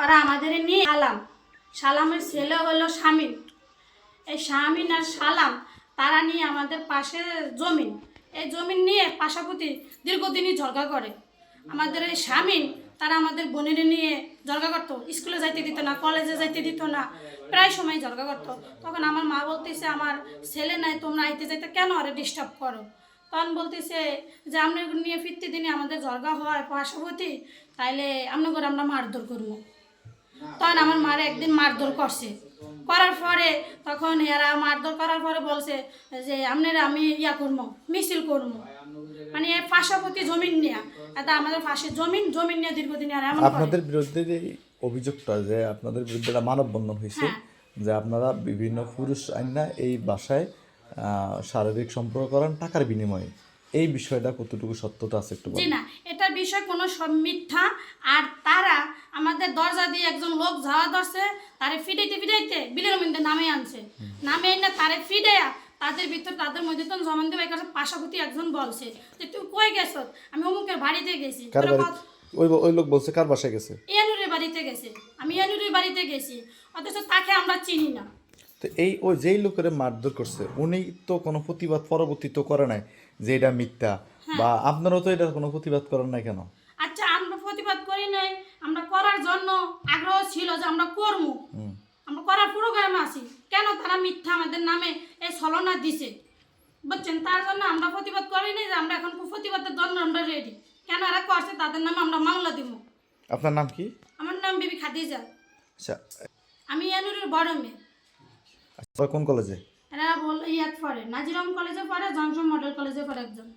ওরা আমাদের নিয়ে সালাম। সালামের ছেলে হলো শামিন এই শামিন আর সালাম, তারা নিয়ে আমাদের পাশে জমিন। এই জমিন নিয়ে পাশাপাশি দীর্ঘদিনই ঝগড়া করে। আমাদের এই স্বামীন তারা আমাদের বোনের নিয়ে ঝগড়া করতো। স্কুলে যাইতে দিত না, কলেজে যাইতে দিত না, প্রায় সময় ঝগড়া করতো। তখন আমার মা বলতেছে, আমার ছেলে নাই, তোমরা আইতে যাইতে কেন আরে ডিস্টার্ব করো? তখন বলতেছে যে আপনার নিয়ে ফিরতে দিনে আমাদের ঝগড়া হয় পাশাপতি তাইলে আপনার আমরা মারধর করব। তখন আমার মারে একদিন মারধর করছে। করার পরে তখন এরা মারধর করার পরে বলছে যে আপনারা আমি ইয়া করব মিছিল করব মানে পাশাপাশি জমিন নিয়ে। এটা আমাদের জমিন জমিন নিয়ে দীর্ঘদিন আর এমন আপনাদের বিরুদ্ধে যে অভিযোগটা যে আপনাদের বিরুদ্ধে মানববন্ধন হয়েছে হ্যাঁ। যে আপনারা বিভিন্ন পুরুষ আইনা এই বাসায় আহ, শারীরিক সম্পর্ক করেন টাকার বিনিময়ে। এই বিষয়টা কতটুকু সত্যতা আছে একটু না বিষয় কোনো সব মিথ্যা আর তারা আমাদের দরজা দিয়ে একজন লোক যাওয়া ধরছে তারে ফিডাইতে ফিডাইতে বিলের মধ্যে নামে আনছে। নামে এনে তারে ফিডাইয়া তাদের ভিতর তাদের মধ্যে তো জমান দেবে কাছে পাশাপাশি একজন বলছে। যে তুই কই গেছ? আমি অমুকের বাড়িতে গেছি। ওই ওই লোক বলছে কার বাসায় গেছে? ইয়ানুরের বাড়িতে গেছে। আমি ইয়ানুরের বাড়িতে গেছি। অথচ তাকে আমরা চিনি না। তো এই ওই যেই লোকের মারধর করছে উনি তো কোনো প্রতিবাদ পরবর্তী তো করে নাই যে এটা মিথ্যা হ্যাঁ। বা আপনারাও তো এটা কোনো প্রতিবাদ করেন নাই কেন? আচ্ছা আমরা প্রতিবাদ করি নাই আমরা করার জন্য আগ্রহ ছিল যে আমরা করব। আমরা করার প্রোগ্রামে আছি। কেন তারা মিথ্যা আমাদের নামে এই ছলনা দিছে? বুঝছেন? তার জন্য আমরা প্রতিবাদ করি নাই যে আমরা এখন প্রতিবাদের জন্য আমরা রেডি কেন এরা করছে? তাদের নামে আমরা মামলা দিব আপনার নাম কি? আমার নাম বিবি খাদিজা। আচ্ছা। আমি ইয়ানুরের বড় মেয়ে। কোন কলেজে এরা বল ইয়াত পড়ে নাজিরাম কলেজে পড়ে জংশন মডেল কলেজে পড়ে একজন।